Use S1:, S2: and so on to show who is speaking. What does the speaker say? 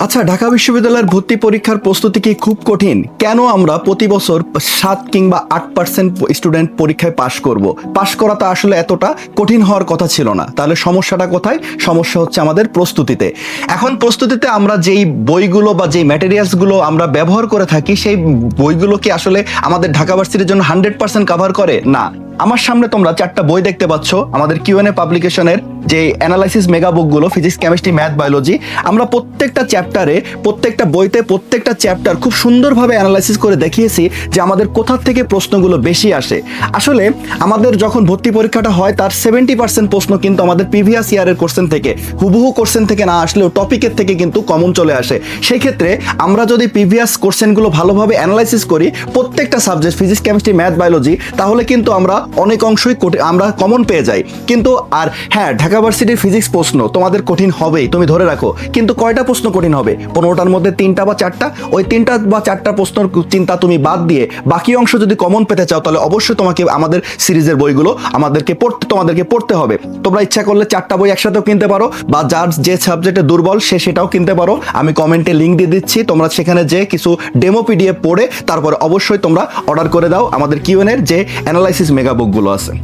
S1: আচ্ছা ঢাকা বিশ্ববিদ্যালয়ের ভর্তি পরীক্ষার প্রস্তুতি কি খুব কঠিন? কেন আমরা প্রতি বছর সাত কিংবা আট পার্সেন্ট স্টুডেন্ট পরীক্ষায় পাশ করব? পাশ করাটা আসলে এতটা কঠিন হওয়ার কথা ছিল না। তাহলে সমস্যাটা কোথায়? সমস্যা হচ্ছে আমাদের প্রস্তুতিতে। এখন প্রস্তুতিতে আমরা যেই বইগুলো বা যেই ম্যাটেরিয়ালসগুলো আমরা ব্যবহার করে থাকি, সেই বইগুলো কি আসলে আমাদের ঢাকা ভার্সিটির জন্য হান্ড্রেড পার্সেন্ট কাভার করে? না। আমার সামনে তোমরা চারটা বই দেখতে পাচ্ছ। আমাদের কিউএনএ পাবলিকেশনের যে অ্যানালাইসিস মেগা বুকগুলো ফিজিক্স কেমিস্ট্রি ম্যাথ বায়োলজি আমরা প্রত্যেকটা চ্যাপ্টারে প্রত্যেকটা বইতে, প্রত্যেকটা চ্যাপ্টার খুব সুন্দরভাবে অ্যানালাইসিস করে দেখিয়েছি যে আমাদের কোথার থেকে প্রশ্নগুলো বেশি আসে। আসলে আমাদের যখন ভর্তি পরীক্ষাটা হয়, তার সেভেন্টি পার্সেন্ট প্রশ্ন কিন্তু আমাদের প্রিভিয়াস ইয়ারের কোশ্চেন থেকে, হুবহু কোশ্চেন থেকে না আসলেও টপিকের থেকে কিন্তু কমন চলে আসে। সেই ক্ষেত্রে আমরা যদি প্রিভিয়াস কোশ্চেনগুলো ভালোভাবে অ্যানালাইসিস করি, প্রত্যেকটা subject physics chemistry math biology তাহলে কিন্তু আমরা অনেক অংশই আমরা কমন পেয়ে যাই। কিন্তু আর হ্যাঁ ঢাকা ফিজিক্স প্রশ্ন তোমাদের কঠিন হবেই, তুমি ধরে রাখো। কিন্তু কয়টা প্রশ্ন কঠিন হবে? পনেরোটার মধ্যে তিনটা বা চারটা? ওই তিনটা বা চারটা প্রশ্নের চিন্তা তুমি বাদ দিয়ে বাকি অংশ যদি কমন পেতে চাও, তাহলে অবশ্যই তোমাকে আমাদের সিরিজের বইগুলো আমাদেরকে পড়তে, তোমাদেরকে পড়তে হবে। তোমরা ইচ্ছা করলে চারটা বই একসাথেও কিনতে পারো, বা যার যে সাবজেক্টে দুর্বল, সে সেটাও কিনতে পারো। আমি কমেন্টে লিঙ্ক দিয়ে দিচ্ছি, তোমরা সেখানে যে কিছু ডেমো পিডিএফ পড়ে, তারপরে অবশ্যই তোমরা অর্ডার করে দাও আমাদের কিউএনের যে অ্যানালাইসিস মেগা বুকগুলো আছে।